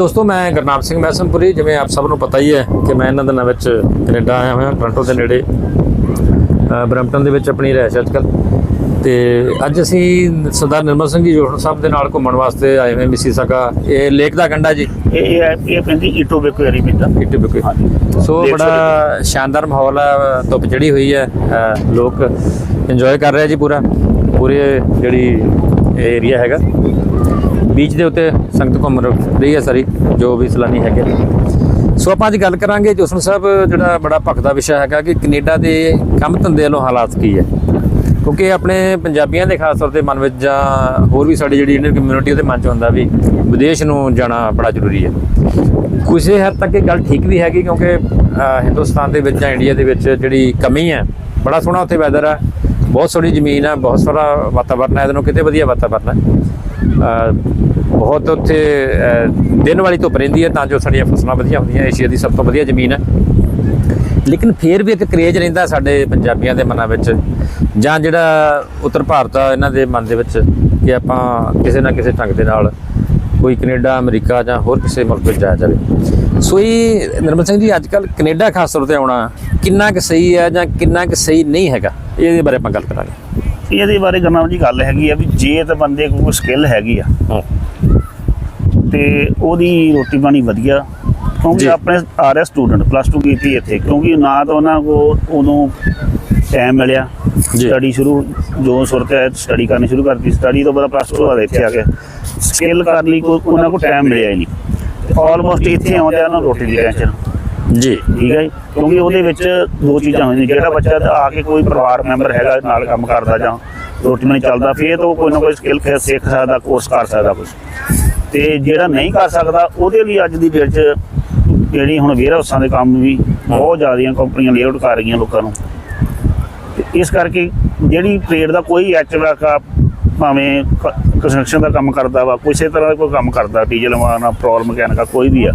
ਦੋਸਤੋ ਮੈਂ ਗੁਰਨਾਮ ਸਿੰਘ ਮੈਸਨਪੁਰੀ ਜਿਵੇਂ ਆਪ ਸਭ ਨੂੰ ਪਤਾ ਹੀ ਹੈ ਕਿ ਮੈਂ ਇਹਨਾਂ ਦਿਨਾਂ ਵਿੱਚ ਕੈਨੇਡਾ ਆਇਆ ਹੋਇਆ ਟੋਰਾਂਟੋ ਦੇ ਨੇੜੇ ਬਰੈਂਪਟਨ ਦੇ ਵਿੱਚ ਆਪਣੀ ਰਹਿਸ਼ ਅੱਜਕੱਲ ਤੇ ਅੱਜ ਅਸੀਂ ਸਰਦਾਰ ਨਿਰਮਲ ਸਿੰਘ ਜੀ ਜੋਹਰ ਸਾਹਿਬ ਦੇ ਨਾਲ ਘੁੰਮਣ ਵਾਸਤੇ ਆਏ ਹੋਏ ਮਿਸੀ ਸਕਾ। ਇਹ ਲੇਕ ਦਾ ਕੰਡਾ ਜੀ? ਇਹ ਇਹ ਇਹ ਪੈਂਦੀ ਬੇਕੋ ਏਰੀ ਮਿੱਤਾ ਇਟੋ ਬੇਕੋ ਸੋ ਬੜਾ ਸ਼ਾਨਦਾਰ ਮਾਹੌਲ ਹੈ ਧੁੱਪ ਚੜੀ ਹੋਈ ਹੈ ਲੋਕ ਇੰਜੋਏ ਕਰ ਰਹੇ ਜੀ ਪੂਰਾ। ਪੂਰੇ ਜਿਹੜੀ ਏਰੀਆ ਹੈਗਾ। ਬੀਚ ਦੇ ਉੱਤੇ ਸੰਗਤ ਘੁੰਮ ਰਹੀ ਹੈ ਸਾਰੀ, ਜੋ ਵੀ ਸੈਲਾਨੀ ਹੈਗੇ। ਸੋ ਆਪਾਂ ਅੱਜ ਗੱਲ ਕਰਾਂਗੇ ਜੋਸਨ ਸਾਹਿਬ ਜਿਹੜਾ ਬੜਾ ਭਖਦਾ ਵਿਸ਼ਾ ਹੈਗਾ ਕਿ ਕੈਨੇਡਾ ਦੇ ਕੰਮ ਧੰਦੇ ਵੱਲੋਂ ਹਾਲਾਤ ਕੀ ਹੈ। ਕਿਉਂਕਿ ਆਪਣੇ ਪੰਜਾਬੀਆਂ ਦੇ ਖਾਸ ਤੌਰ ਤੇ ਮਨ ਵਿੱਚ ਜਾਂ ਹੋਰ ਵੀ ਸਾਡੀ ਜਿਹੜੀ ਇੰਡੀਅਨ ਕਮਿਊਨਿਟੀ ਉਹਦੇ ਮਨ 'ਚ ਹੁੰਦਾ ਵੀ ਵਿਦੇਸ਼ ਨੂੰ ਜਾਣਾ ਬੜਾ ਜ਼ਰੂਰੀ ਹੈ। ਕਿਸੇ ਹੱਦ ਤੱਕ ਇਹ ਗੱਲ ਠੀਕ ਵੀ ਹੈਗੀ ਕਿਉਂਕਿ ਹਿੰਦੁਸਤਾਨ ਦੇ ਵਿੱਚ ਜਾਂ ਇੰਡੀਆ ਦੇ ਵਿੱਚ ਜਿਹੜੀ ਕਮੀ ਹੈ, ਬੜਾ ਸੋਹਣਾ ਉੱਥੇ ਵੈਦਰ ਹੈ। ਬਹੁਤ ਸੋਹਣੀ ਜ਼ਮੀਨ ਹੈ, ਬਹੁਤ ਸਾਰਾ ਵਾਤਾਵਰਨ ਹੈ, ਇਹਦੇ ਨੂੰ ਕਿਤੇ ਵਧੀਆ ਵਾਤਾਵਰਨ ਹੈ। ਬਹੁਤ ਉੱਥੇ ਦਿਨ ਵਾਲੀ ਧੁੱਪ ਰਹਿੰਦੀ ਹੈ, ਤਾਂ ਜੋ ਸਾਡੀਆਂ ਫਸਲਾਂ ਵਧੀਆ ਹੁੰਦੀਆਂ, ਏਸ਼ੀਆ ਦੀ ਸਭ ਤੋਂ ਵਧੀਆ ਜ਼ਮੀਨ ਹੈ। ਲੇਕਿਨ ਫੇਰ ਵੀ ਇੱਕ ਕਰੇਜ ਰਹਿੰਦਾ ਸਾਡੇ ਪੰਜਾਬੀਆਂ ਦੇ ਮਨਾਂ ਵਿੱਚ, ਜਾਂ ਜਿਹੜਾ ਉੱਤਰ ਭਾਰਤ ਆ, ਇਹਨਾਂ ਦੇ ਮਨ ਦੇ ਵਿੱਚ, ਕਿ ਆਪਾਂ ਕਿਸੇ ਨਾ ਕਿਸੇ ਢੰਗ ਦੇ ਨਾਲ ਕੋਈ ਕੈਨੇਡਾ, ਅਮਰੀਕਾ ਜਾਂ ਹੋਰ ਕਿਸੇ ਮੁਲਕ ਵਿੱਚ ਜਾਇਆ ਜਾਵੇ। ਸੋ ਇਹ ਨਿਰਮਲ ਸਿੰਘ ਜੀ ਅੱਜ ਕੱਲ ਕੈਨੇਡਾ ਖਾਸ ਤੌਰ ਤੇ ਆਉਣਾ ਕਿੰਨਾ ਕੁ ਸਹੀ ਹੈ ਜਾਂ ਕਿੰਨਾ ਕੁ ਸਹੀ ਨਹੀਂ ਹੈਗਾ? ਇਹਦੇ ਬਾਰੇ ਆਪਾਂ ਗੱਲ ਕਰਾਂਗੇ। ਇਹਦੇ ਬਾਰੇ ਗਰਨਾਮ ਜੀ ਗੱਲ ਹੈਗੀ ਆ ਵੀ ਜੇ ਤਾਂ ਬੰਦੇ ਕੋਲ ਕੋਈ ਸਕਿੱਲ ਹੈਗੀ ਆ ਤੇ ਉਹਦੀ ਰੋਟੀ ਪਾਣੀ ਵਧੀਆ। ਕਿਉਂਕਿ ਆਪਣੇ ਆ ਰਿਹਾ ਸਟੂਡੈਂਟ ਪਲੱਸ 2 ਕੀਤੀ ਇੱਥੇ ਕਿਉਂਕਿ ਨਾ ਤਾਂ ਉਹਨਾਂ ਕੋ ਉਦੋਂ ਟਾਈਮ ਮਿਲਿਆ। ਸਟੱਡੀ ਸ਼ੁਰੂ ਜੋ ਸੁਰਤ ਹੈ ਸਟੱਡੀ ਕਰਨੀ ਸ਼ੁਰੂ ਕਰਤੀ। ਸਟੱਡੀ ਤੋਂ ਬਾਅਦ ਪਲੱਸ 2 ਬਾਅਦ ਇੱਥੇ ਆ ਕੇ ਸਕਿੱਲ ਕਰਨ ਲਈ ਕੋਈ ਉਹਨਾਂ ਕੋ ਟਾਈਮ ਮਿਲਿਆ ਹੀ ਨਹੀਂ। ਆਲਮੋਸਟ ਇੱਥੇ ਆਉਂਦੇ ਆ ਨਾ ਰੋਟੀ ਦੀ ਟੈਨਸ਼ਨ ਜੀ। ਠੀਕ ਹੈ ਜੀ? ਕਿਉਂਕਿ ਉਹਦੇ ਵਿੱਚ ਦੋ ਚੀਜ਼ਾਂ ਹੁੰਦੀਆਂ ਜਿਹੜਾ ਬੱਚਾ ਤਾਂ ਆ ਕੇ ਕੋਈ ਪਰਿਵਾਰ ਮੈਂਬਰ ਹੈਗਾ ਨਾਲ ਕੰਮ ਕਰਦਾ ਜਾਂ ਰੋਟੀ ਨਹੀਂ ਚੱਲਦਾ ਫਿਰ ਤਾਂ ਉਹ ਕੋਈ ਨਾ ਕੋਈ ਸਕਿੱਲ ਫਿਰ ਸਿੱਖ ਸਕਦਾ ਕੋਰਸ ਕਰ ਸਕਦਾ ਕੁਝ ਤੇ ਜਿਹੜਾ ਨਹੀਂ ਕਰ ਸਕਦਾ ਉਹਦੇ ਲਈ ਅੱਜ ਦੀ ਡੇਟ 'ਚ ਜਿਹੜੀ ਹੁਣ ਵੇਅਰ ਹਾਊਸਾਂ ਦੇ ਕੰਮ ਵੀ ਬਹੁਤ ਜ਼ਿਆਦੀਆਂ ਕੰਪਨੀਆਂ ਲੇਆਊਟ ਕਰ ਰਹੀਆਂ ਲੋਕਾਂ ਨੂੰ। ਤੇ ਇਸ ਕਰਕੇ ਜਿਹੜੀ ਟ੍ਰੇਡ ਦਾ ਕੋਈ ਐਚਵੈਕ ਆ ਭਾਵੇਂ ਕੰਸਟਰਕਸ਼ਨ ਦਾ ਕੰਮ ਕਰਦਾ ਵਾ ਕਿਸੇ ਤਰ੍ਹਾਂ ਦਾ ਕੋਈ ਕੰਮ ਕਰਦਾ, ਡੀਜ਼ਲ ਵਾਲਾ ਪ੍ਰੋਬਲਮ ਮਕੈਨਿਕ ਆ, ਕੋਈ ਵੀ ਆ।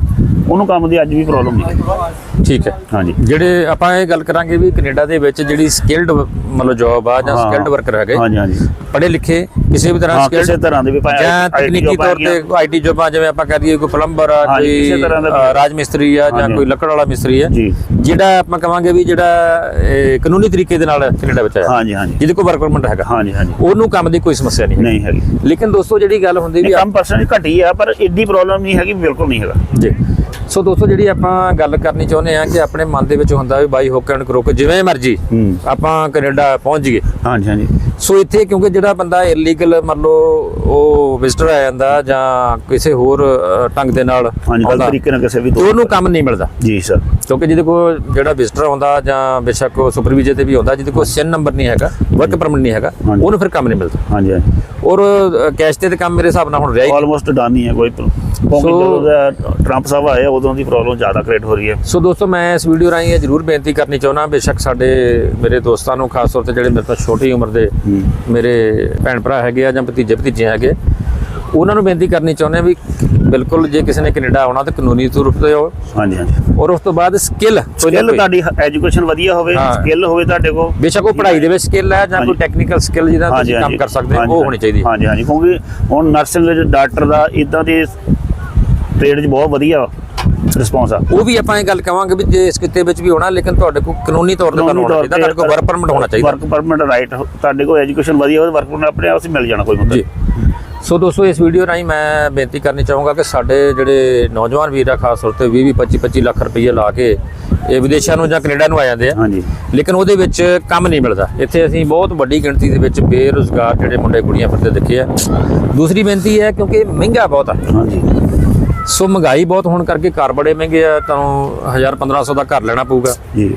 ਉਹਨੂੰ ਕੰਮ ਦੀ ਅੱਜ ਵੀ ਪ੍ਰੋਬਲਮ ਨਹੀਂ। ਠੀਕ ਹੈ। ਹਾਂਜੀ। ਜਿਹੜੇ ਆਪਾਂ ਇਹ ਗੱਲ ਕਰਾਂਗੇ ਵੀ ਕੈਨੇਡਾ ਦੇ ਵਿੱਚ ਜਿਹੜੀ ਸਕਿਲਡ ਮਤਲਬ ਜੌਬ ਆ ਜਾਂ ਹਾਂ। ਸਕਿਲਡ ਵਰਕਰ ਹੈਗੇ ਹਾਂਜੀ ਹਾਂਜੀ। ਪੜ੍ਹੇ ਲਿਖੇ ਕਿਸੇ ਵੀ ਤਰ੍ਹਾਂ ਹਾਂ, skilled ਕਿਸੇ ਤਰ੍ਹਾਂ ਦੇ ਵੀ ਭਾਵੇਂ ਜਾਂ IT ਤਕਨੀਕੀ ਜੋਬਾਂ ਤੌਰ ਤੇ। ਆਈਟੀ ਜੋਬਾਂ ਜਿਵੇਂ ਆਪਾਂ ਕਹਿ ਦਈਏ ਕੋਈ ਪਲੰਬਰ ਆ ਹਾਂਜੀ, ਕੋਈ ਕਿਸੇ ਤਰ੍ਹਾਂ ਦਾ ਵੀ। ਅ, ਰਾਜ ਮਿਸਤਰੀ ਆ ਜਾਂ ਹਾਂਜੀ। ਕੋਈ ਲੱਕੜ ਵਾਲਾ ਮਿਸਤਰੀ ਆ ਜੀ। ਜਿਹੜਾ ਆਪਾਂ ਕਵਾਂਗੇ ਵੀ ਜਿਹੜਾ ਇਹ, ਕਾਨੂੰਨੀ ਤਰੀਕੇ ਦੇ ਨਾਲ ਕੈਨੇਡਾ ਵਿੱਚ ਆਇਆ। ਹਾਂਜੀ ਹਾਂਜੀ। ਜਿਹਦੇ ਕੋਲ ਵਰਕ ਪਰਮਿਟ ਹੈਗਾ। ਹਾਂਜੀ ਹਾਂਜੀ। ਉਹਨੂੰ ਕੰਮ ਦੀ ਕੋਈ ਸਮੱਸਿਆ ਨਹੀਂ ਹੈ ਨਹੀਂ ਹੈਗੀ। ਲੇਕਿਨ ਦੋਸਤੋ ਜਿਹੜੀ ਗੱਲ ਹੁੰਦੀ ਵੀ ਕੰਮ ਪਰਸੈਂਟ ਘਟੀ ਆ ਪਰ ਏਡੀ ਪ੍ਰੋਬਲਮ ਨਹੀਂ ਹੈਗੀ ਬਿਲਕੁਲ ਨਹੀਂ ਹੈਗਾ। ਜੀ। ਸੋ ਦੋਸਤੋ ਜਿਹੜੀ ਆਪਾਂ ਗੱਲ ਕਰਨੀ ਚਾਹੁੰਦੇ ਆ ਕਿ ਆਪਣੇ ਮਨ ਦੇ ਵਿੱਚ ਹੁੰਦਾ ਵੀ ਬਾਈ ਹੁੱਕ ਐਂਡ ਕਰੋਕ ਜਿਵੇਂ ਮਰਜ਼ੀ। ਆਪਾਂ ਕੈਨੇਡਾ ਪਹੁੰਚ ਜਾਈਏ। ਹਾਂਜੀ ਹਾਂਜੀ। ਸੋ ਇੱਥੇ ਕਿਉਂਕਿ ਜਿਹੜਾ ਬੰਦਾ ਇਲੀਗਲ ਮੰਨ ਲਓ ਉਹ ਵਿਜ਼ਟਰ ਆ ਜਾਂਦਾ ਜਾਂ ਕਿਸੇ ਹੋਰ ਢੰਗ ਦੇ ਨਾਲ ਹਾਂਜੀ ਗਲਤ ਤਰੀਕੇ ਨਾਲ ਕਿਸੇ ਵੀ ਉਹਨੂੰ ਕੰਮ ਨਹੀਂ ਮਿਲਦਾ। ਜੀ ਸਰ ਕਿਉਂਕਿ ਜਿਹਦੇ ਕੋਲ ਜਿਹੜਾ ਵਿਜ਼ਟਰ ਆਉਂਦਾ ਜਾਂ ਬੇਸ਼ੱਕ ਉਹ ਸੁਪਰਵਾਈਜ਼ਰ ਤੇ ਵੀ ਆਉਂਦਾ ਜਿਹਦੇ ਕੋਲ ਸਿਨ ਨੰਬਰ ਨਹੀਂ ਹੈਗਾ ਵਰਕ ਪਰਮਿਟ ਨਹੀਂ ਹੈਗਾ। ਉਹਨੂੰ ਫਿਰ ਕੰਮ ਨਹੀਂ ਮਿਲਦਾ। ਹਾਂਜੀ ਹਾਂਜੀ। ਔਰ ਕੈਸ਼ ਤੇ ਤਾਂ ਕੰਮ ਮੇਰੇ ਹਿਸਾਬ ਨਾਲ ਹੁਣ ਰਿਹਾ ਹੀ ਆਲਮੋਸਟ ਡਨ ਹੀ ਹੈ ਕੋਈ ਸੋ- ਟਰੰਪ ਸਾਹਿਬ ਆਏ ਉਦੋਂ ਦੀ ਪ੍ਰੋਬਲਮ ਜ਼ਿਆਦਾ ਕ੍ਰੀਏਟ ਹੋ ਰਹੀ ਹੈ। ਸੋ ਦੋਸਤੋ ਮੈਂ ਇਸ ਵੀਡੀਓ ਰਾਹੀਂ ਇਹ ਜ਼ਰੂਰ ਬੇਨਤੀ ਕਰਨੀ ਚਾਹੁੰਦਾ ਬੇਸ਼ੱਕ ਸਾਡੇ ਮੇਰੇ ਦੋਸਤਾਂ ਨੂੰ ਖਾਸ ਤੌਰ ਤੇ ਜਿਹੜੇ ਮੇਰੇ ਤੋਂ ਛੋਟੀ ਉਮਰ ਦੇ। ਮੇਰੇ ਭੈਣ ਭਰਾ ਹੈਗੇ ਆ ਜਾਂ ਭਤੀਜੇ ਭਤੀਜੇ ਹੈਗੇ ਉਹਨਾਂ ਨੂੰ ਬੇਨਤੀ ਕਰਨੀ ਚਾਹੁੰਦੇ ਆ ਵੀ ਬਿਲਕੁਲ ਜੇ ਕਿਸੇ ਨੇ ਕੈਨੇਡਾ ਆਉਣਾ ਤਾਂ ਕਾਨੂੰਨੀ ਤੌਰ ਤੇ ਆਓ। ਹਾਂਜੀ ਹਾਂਜੀ। ਔਰ ਉਸ ਤੋਂ ਬਾਅਦ ਸਕਿੱਲ ਸਕਿੱਲ ਤੁਹਾਡੀ ਐਜੂਕੇਸ਼ਨ ਵਧੀਆ ਹੋਵੇ ਹਾਂ। ਸਕਿੱਲ ਹੋਵੇ ਤੁਹਾਡੇ ਕੋਲ। ਬੇਸ਼ੱਕ ਉਹ ਪੜ੍ਹਾਈ ਦੇ ਵਿੱਚ ਸਕਿੱਲ ਹੈ ਜਾਂ ਕੋਈ। ਟੈਕਨੀਕਲ ਸਕਿੱਲ ਜਿਹਦਾ ਤੁਸੀਂ ਕੰਮ ਕਰ ਸਕਦੇ ਹੋ ਉਹ ਹੋਣੀ ਚਾਹੀਦੀ ਹੈ। ਹਾਂਜੀ ਹਾਂਜੀ। ਕਿਉਂਕਿ ਹੁਣ ਨਰਸਿੰਗ ਵਿੱਚ ਡਾਕਟਰ ਦਾ ਇਦਾਂ ਦੇ ਟ੍ਰੇਡ 'ਚ ਬਹੁਤ ਵਧੀਆ ਰਿਸਪੌਂਸ ਆ। ਉਹ ਵੀ ਆਪਾਂ ਇਹ ਗੱਲ ਕਵਾਂਗੇ ਵੀ ਜੇ ਇਸ ਕਿੱਤੇ ਵਿੱਚ ਵੀ ਹੋਣਾ ਲੇਕਿਨ ਤੁਹਾਡੇ ਕੋਲ ਕਾਨੂੰਨੀ ਤੌਰ ਤੇ ਤੁਹਾਨੂੰ ਹੋਣਾ ਚਾਹੀਦਾ ਤੁਹਾਡੇ ਕੋਲ ਵਰਕ ਪਰਮਿਟ ਹੋਣਾ ਚਾਹੀਦਾ। ਵਰਕ ਪਰਮਿਟ ਰਾਈਟ ਤੁਹਾਡੇ ਕੋਲ ਐਜੂਕੇਸ਼ਨ ਵਧੀਆ ਹੋਵੇ ਵਰਕ ਪਰਮਿਟ ਆਪਣੇ ਆਪ ਹੀ ਮਿਲ ਜਾਣਾ ਕੋਈ ਮੁੱਦਾ ਜੀ। ਸੋ ਦੋਸਤੋ ਇਸ ਵੀਡੀਓ ਰਾਹੀਂ ਮੈਂ ਬੇਨਤੀ ਕਰਨੀ ਚਾਹੂੰਗਾ ਕਿ ਸਾਡੇ ਜਿਹੜੇ ਨੌਜਵਾਨ ਵੀਰ ਆ ਖਾਸ ਤੌਰ ਤੇ 20 20 25 25 ਲੱਖ ਰੁਪਏ ਲਾ ਕੇ ਇਹ ਵਿਦੇਸ਼ਾਂ ਨੂੰ ਜਾਂ ਕੈਨੇਡਾ ਨੂੰ ਆ ਜਾਂਦੇ ਆ। ਹਾਂਜੀ। ਲੇਕਿਨ ਉਹਦੇ ਵਿੱਚ ਕੰਮ ਨਹੀਂ ਮਿਲਦਾ। ਇੱਥੇ ਅਸੀਂ ਬਹੁਤ ਵੱਡੀ ਗਿਣਤੀ ਦੇ ਵਿੱਚ ਬੇਰੁਜ਼ਗਾਰ ਜਿਹੜੇ ਮੁੰਡੇ ਕੁੜੀਆਂ ਫਿਰਦੇ ਦੇਖੇ ਆ। ਦੂਸਰੀ ਬੇਨਤੀ ਹੈ ਕਿਉਂਕਿ ਮਹਿੰਗਾ ਬਹੁਤ ਆ। ਹਾਂਜੀ। ਸੋ ਮਹਿੰਗਾਈ ਬਹੁਤ ਹੋਣ ਕਰਕੇ ਘਰ ਬੜੇ ਮਹਿੰਗੇ ਆ ਤੁਹਾਨੂੰ 1000 1500 ਦਾ ਘਰ ਲੈਣਾ ਪਊਗਾ। ਜੀ।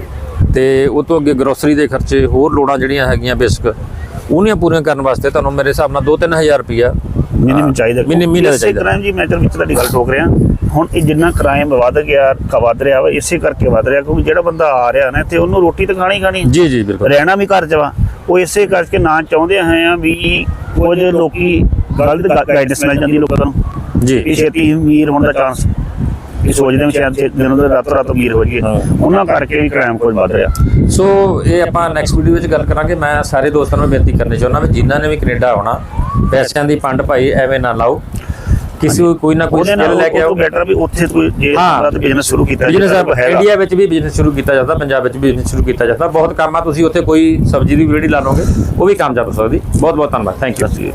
ਤੇ ਉਹ ਤੋਂ ਅੱਗੇ ਗਰੋਸਰੀ ਦੇ ਖਰਚੇ ਹੋਰ ਲੋੜਾਂ ਜਿਹੜੀਆਂ ਹੈਗੀਆਂ ਬੇਸਿਕ ਉਹਨੀਆਂ ਪੂਰੀਆਂ ਕਰਨ ਵਾਸਤੇ ਤੁਹਾਨੂੰ ਮੇਰੇ ਹਿਸਾਬ ਨਾਲ 2-3000 ਰੁਪਇਆ ਮਿਨੀਮਮ ਚਾਹੀਦਾ ਮਿਨੀ- ਮਿਨੀਮਮ ਇਸੇ ਚਾਹੀਦਾ। ਕ੍ਰਾਈਮ ਜੀ ਮੈਂ ਵਿੱਚ ਤੁਹਾਡੀ ਗੱਲ ਠੋਕ ਰਿਹਾ। ਹੁਣ ਇਹ ਜਿੰਨਾ ਕ੍ਰਾਈਮ ਵੱਧ ਗਿਆ ਕ- ਵੱਧ ਰਿਹਾ ਵਾ ਇਸੇ ਕਰਕੇ ਵੱਧ ਰਿਹਾ ਕਿਉਂਕਿ ਜਿਹੜਾ ਬੰਦਾ ਆ ਰਿਹਾ ਨਾ ਤੇ ਉਹਨੂੰ ਰੋਟੀ ਤਾਂ ਖਾਣੀ ਖਾਣੀ ਜੀ ਜੀ ਬਿਲਕੁਲ। ਰਹਿਣਾ ਵੀ ਘਰ ਚ ਵਾ। ਉਹ ਇਸੇ ਕਰਕੇ ਨਾ ਚਾਹੁੰਦੇ ਹੈ ਆ ਵੀ ਕੁਝ ਲੋਕੀ ਗਲਤ ਗਾਈਡੈਂਸ ਮਿਲ ਜਾਂਦੀ ਲੋਕਾਂ ਨੂੰ। ਜੀ। ਇਹ ਛੇਤੀ ਅਮੀਰ ਹੋਣ ਦਾ ਚਾਂਸ ਇਹ ਸੋਚਦੇ ਨੇ ਸ਼ਾਇਦ ਛੇ ਦਿਨੋਂ ਦੇ ਰਾਤੋਂ ਰਾਤ ਅਮੀਰ ਹੋ ਜਾਈਏ ਹਾਂ। ਉਹਨਾਂ ਕਰਕੇ ਵੀ ਕ੍ਰਾਈਮ ਕੁਝ ਵੱਧ ਰਿਹਾ। ਸੋ ਇਹ ਆਪਾਂ ਨੈਕਸਟ ਵੀਡੀਓ ਵਿੱਚ ਗੱਲ ਕਰਾਂਗੇ। ਮੈਂ ਸਾਰੇ ਦੋਸਤਾਂ ਨੂੰ ਬੇਨਤੀ ਕਰਨੀ ਚਾਹੁੰਦਾ ਵੀ ਜਿਨ੍ਹਾਂ ਨੇ ਵੀ ਕੈਨੇਡਾ ਆਉਣਾ ਪੈਸਿਆਂ ਦੀ ਪੰਡ ਭਾਈ ਐਵੇਂ ਨਾ ਲਾਓ। ਕਿਸੇ ਕੋਈ ਨਾ ਕੋਈ ਸਕਿੱਲ ਲੈ ਕੇ ਆਓ। ਬੈਟਰ ਵੀ ਉੱਥੇ ਕੋਈ ਜੇ ਹਾਂ। ਬੰਦਾ ਬਿਜ਼ਨਸ ਸ਼ੁਰੂ ਕੀਤਾ ਬਿਜ਼ਨਸ। ਇੰਡੀਆ ਵਿੱਚ ਵੀ ਬਿਜ਼ਨਸ ਸ਼ੁਰੂ ਕੀਤਾ ਜਾਂਦਾ ਪੰਜਾਬ ਵਿੱਚ ਵੀ ਬਿਜ਼ਨਸ ਸ਼ੁਰੂ ਕੀਤਾ ਜਾਂਦਾ। ਬਹੁਤ ਕੰਮ ਆ ਤੁਸੀਂ ਉੱਥੇ ਕੋਈ ਸਬਜ਼ੀ ਦੀ ਰੇਹੜੀ ਲਾ ਲਓਗੇ ਉਹ ਵੀ ਕਾਮਯਾਬ ਹੋ ਸਕਦੀ। ਬਹੁਤ ਬਹੁਤ ਧੰਨਵਾਦ ਥੈਂਕ ਯੂ